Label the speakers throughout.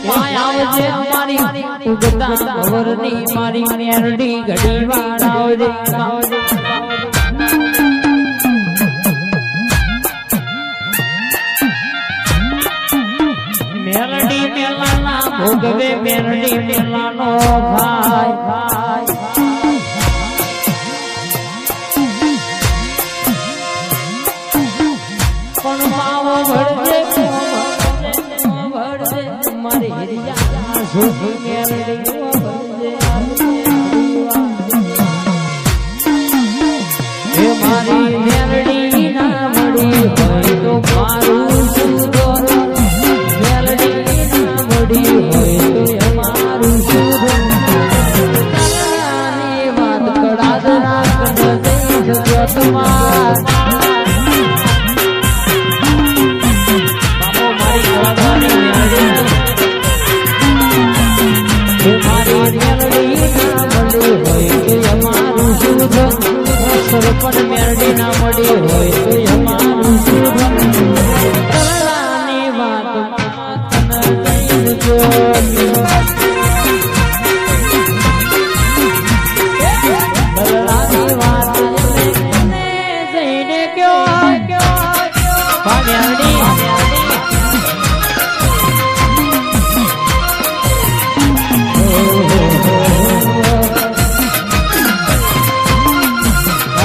Speaker 1: My આવજે ઉગતા મારી મેરડી મેલાના ભોગવે મેરડી મેલાનો ભાઈ ભાઈ.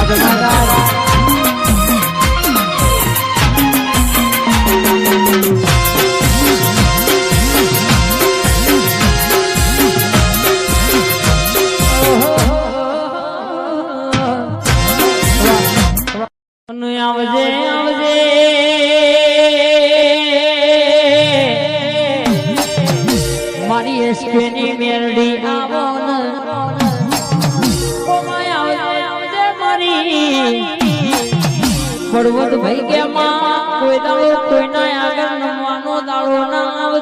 Speaker 1: રાજા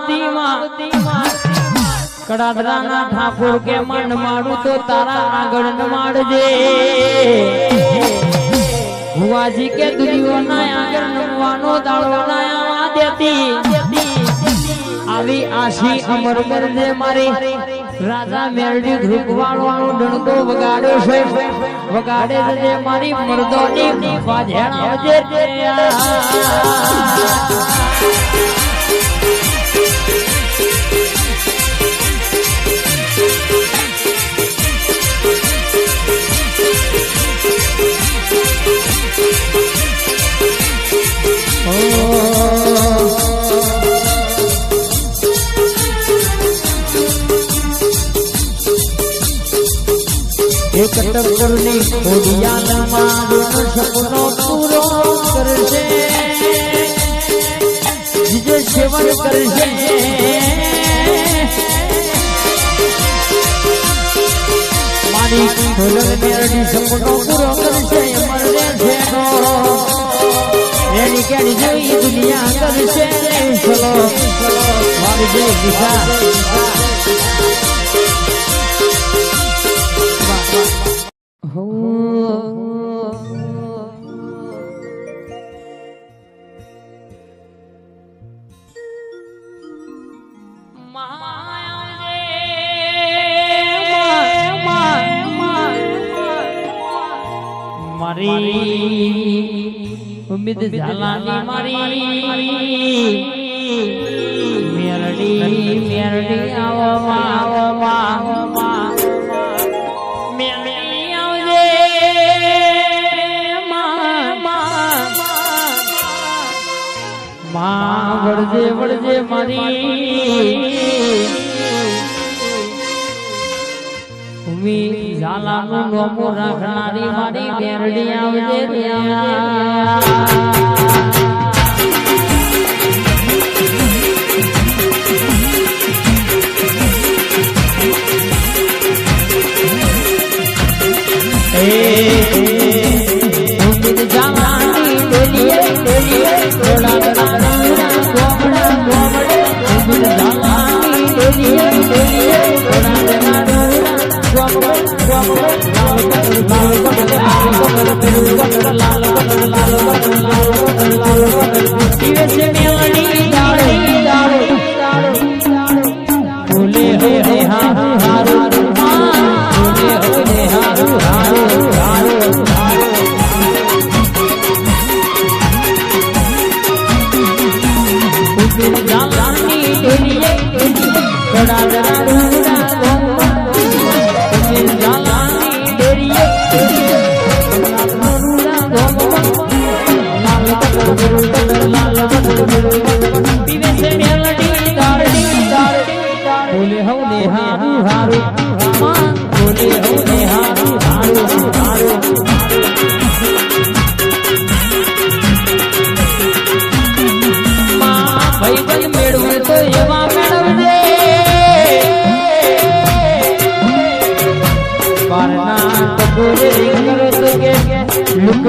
Speaker 1: ના આવતી માં કડાદરા ના ઠાકોર કે મન માડું તો તારા આગળ નમાડજે. ભુવાજી કે દુનિયો આગળ નમવાનો દાડો ના આવવા દેતી. આવી આશી અમર કરજે મારી. રાજા મેરડી ધ્રુપવાળો નો ડણકો વગાડ્યો છે. વગાડે છે મારી મરદોની વાજણ આવજે. એક ટક્કરની ખોડિયાલમાં સપનો પૂરો કરશે બીજે સેવન કરશે મારી ખોલર મેરડી સપનો પૂરો કરશે મરને છેનો એની કેડી જોઈ દુનિયા કરશે ચલો મારી જય દિશા વળજે મારી. ઝાલાનું નોમું રાખનારી મારી બેરડી આવજે ત્યાં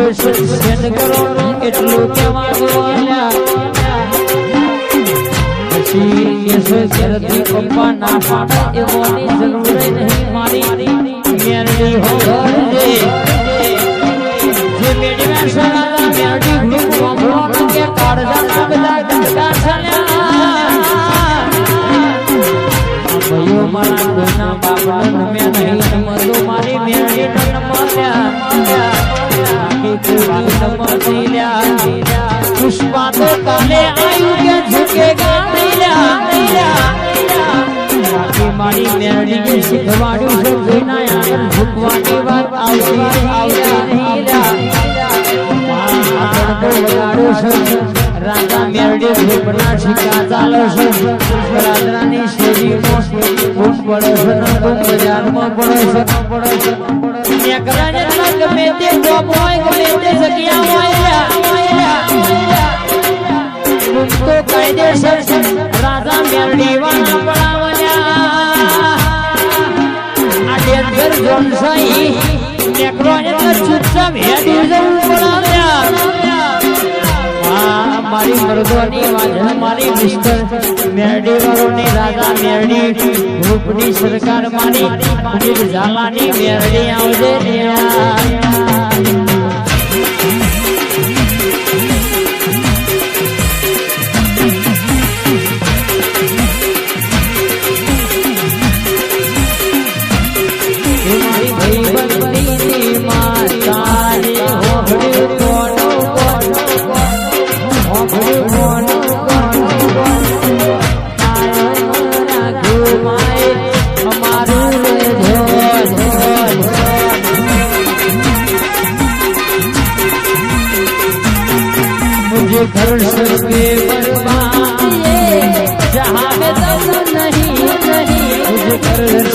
Speaker 1: location send કરો એટલું કહેવાનું આલ્યા. પછી કેસો રાજા મેરડી ગ્રુપના ઠીકા ચાલે છે. પડે છે ને ખૂબ બજારમાં પડે છે. પડે તો તે તે તો કાયદેસર રાજા મેરડી વાળા પડાવલ્યા. તો પડાવ્યા મારી મરદોની વાત મારી મિસ્ટર મેરડી વાળોની રાજા મેરડી. ગ્રુપની સરકાર મારી. ઝાલાની મેરડી આવજે હે मुझे घर से बर्बाद जहाँ में दम नहीं नहीं मुझे घर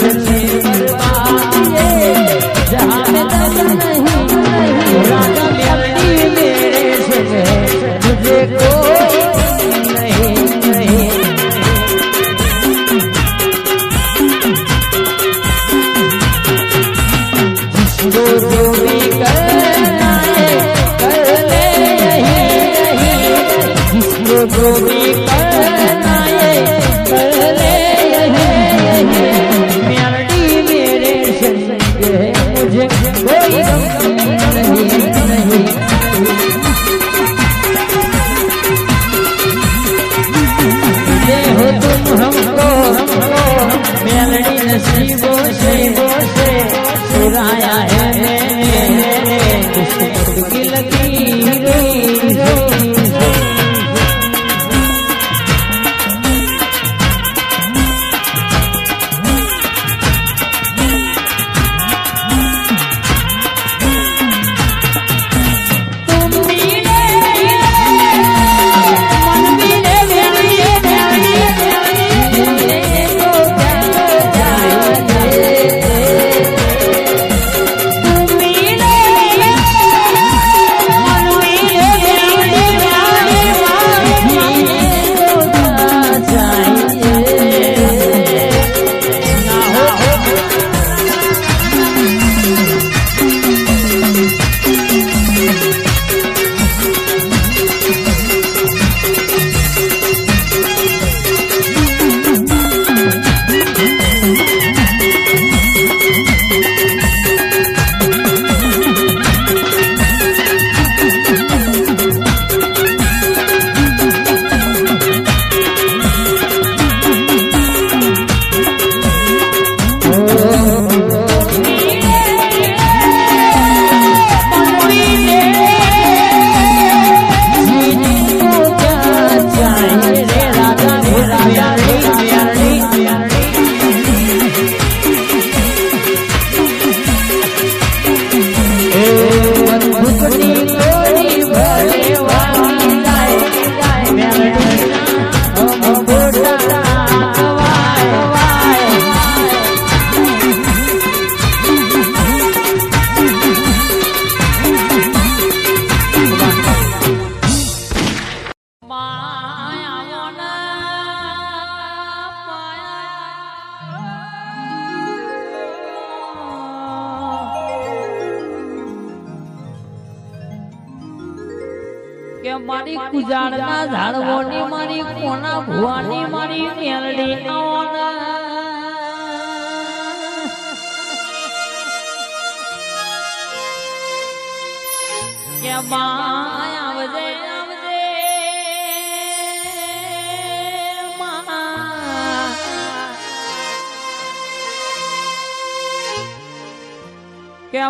Speaker 1: માય આવજે.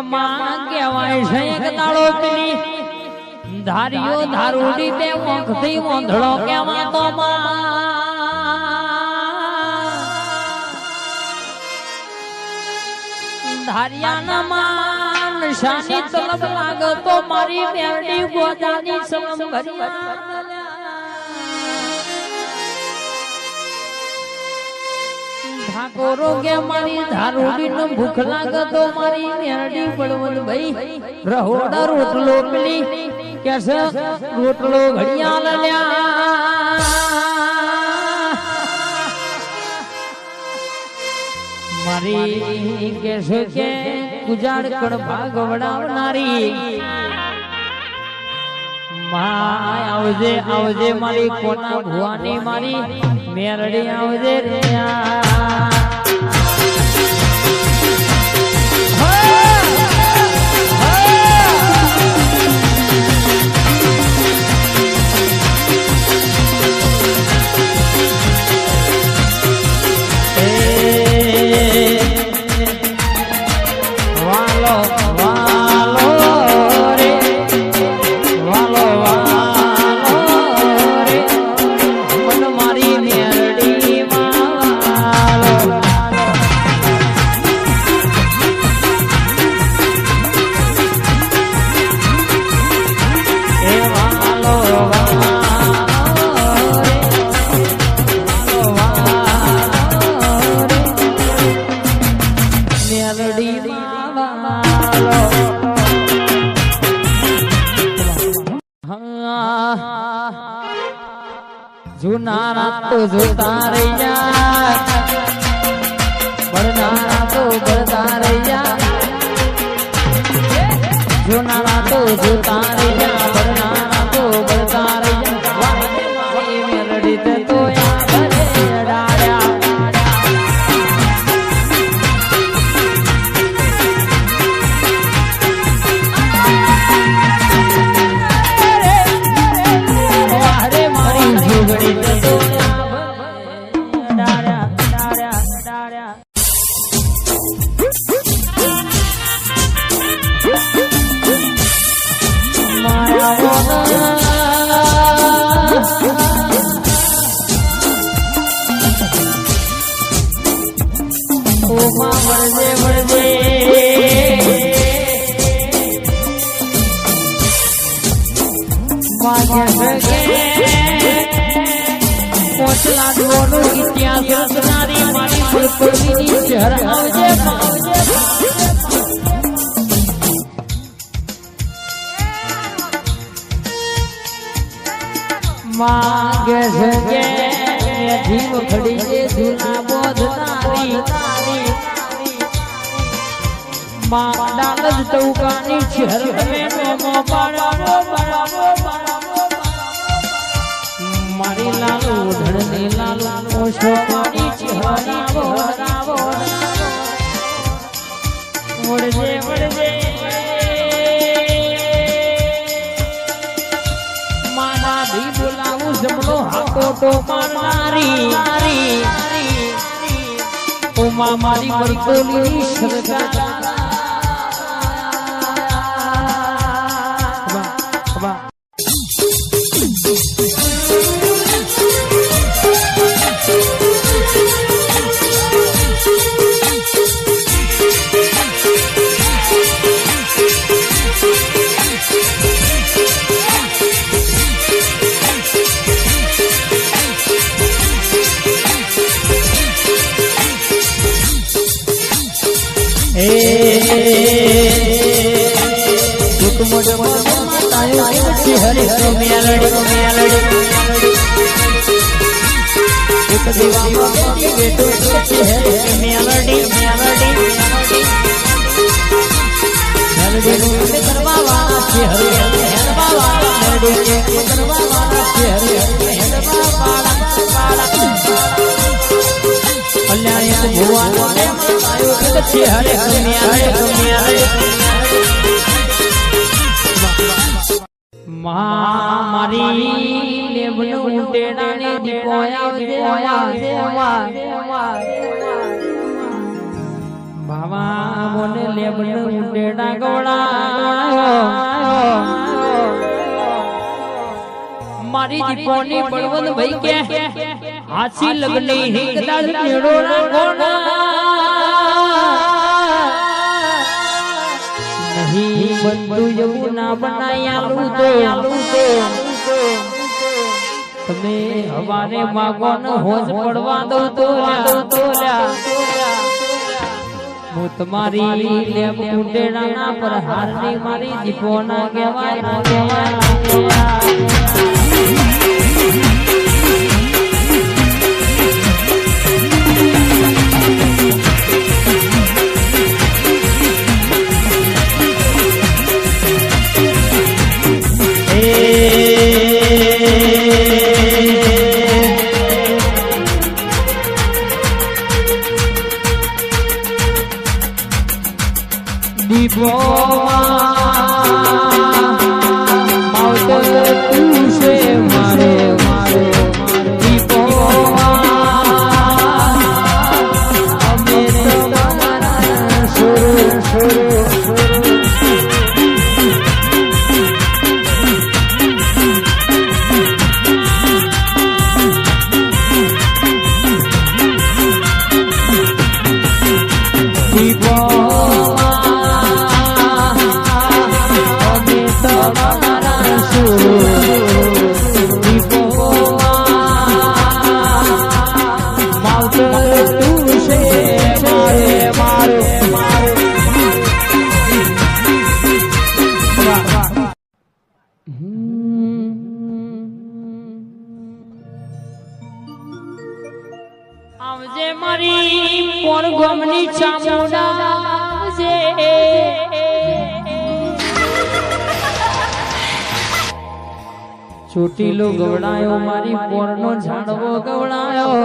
Speaker 1: માં છે એક દાડો પેલી ધારીઓ ધારુડી તે વખથી વંધળો કેવા તો ધારિયાના માન શાની તલબ લાગ તો મારી મેરડી ગોજાની સલમ ઠાકોરો કે મારી ધારુડી નો ભૂખ લાગ તો મારી મેરડી પડવલ ભાઈ. રહોડા રોટલો પેલી. કે રોટલો ઘડિયાળ લ્યા. મારી કે કે ગુજાડ કણ ભાગ વડાવનારી માય આવજે આવજે મારી કોના ભુવાની મારી મેરડી આવજે રે. તો જોતા રહ્યા. બળનારા તો બળતા રહ્યા. જુનારા તો જોતા ઇતિહાસ રચનારી મારી ફૂલફૂલીની શહેર આવજે આવજે માગે છે છે માં ડાલ જ ટૌકાની શહેર તમે નોમો પાડવો પાડવો મારી લાલુ ધડની લાલુ, ઓછો મારી ચિહરી બોરાવો વળજે વળજે. હાથો તો મારનારી ઉમા મારી મરકોલી સરકાર મેલડી મેલડી કરવા વાળા છે હરે હેરવા વાળા મેલડી કે કરવા વાળા છે હરે હેરવા વાળા વાળા કલ્યાણી ભુવાનો ને માયો જગત છે હરે હરે હરે મા મારી લેબનું ઉટેડાને દીપોયા દેવા બાવા મોને લેબનું ઉટેડા ગવડા મારી દીપોની બળવંત ભાઈ કે હાસી લગની હિંગદાલ મેળો રાખોના નહીં બંધુ એવું ના બનાયાલું તો. તમે હવારે માગો હોજ પડવા દો તોલા તોલા હું તમારી લેબ કુંડેડાના પર હારની મારી દીપોના કહેવાય કહેવાય આવજે ચોટીલો ગવડાયો, મારી પોરનો ઝાડવો ગવડાયો.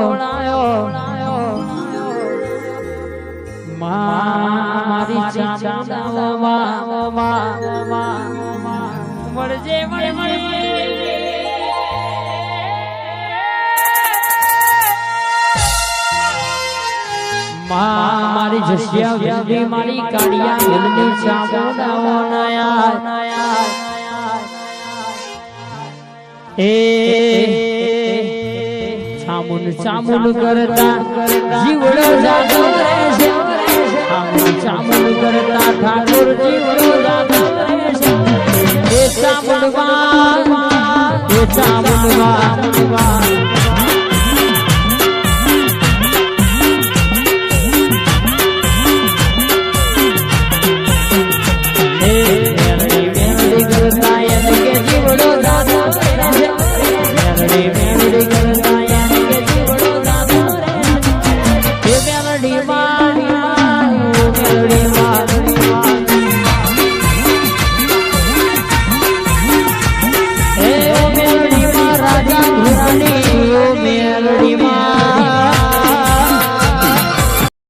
Speaker 1: મારી મા, મારી જસ્યા મારી કાળિયા મનની ચામુંડાઓ નાયા. એ ચામુન ચામુન કરતા જીવડો જાતો રહેશે ચામુન ચામુન કરતા ઠાકોર જીવડો જાતો રહેશે એ વા એ ચામુંડવા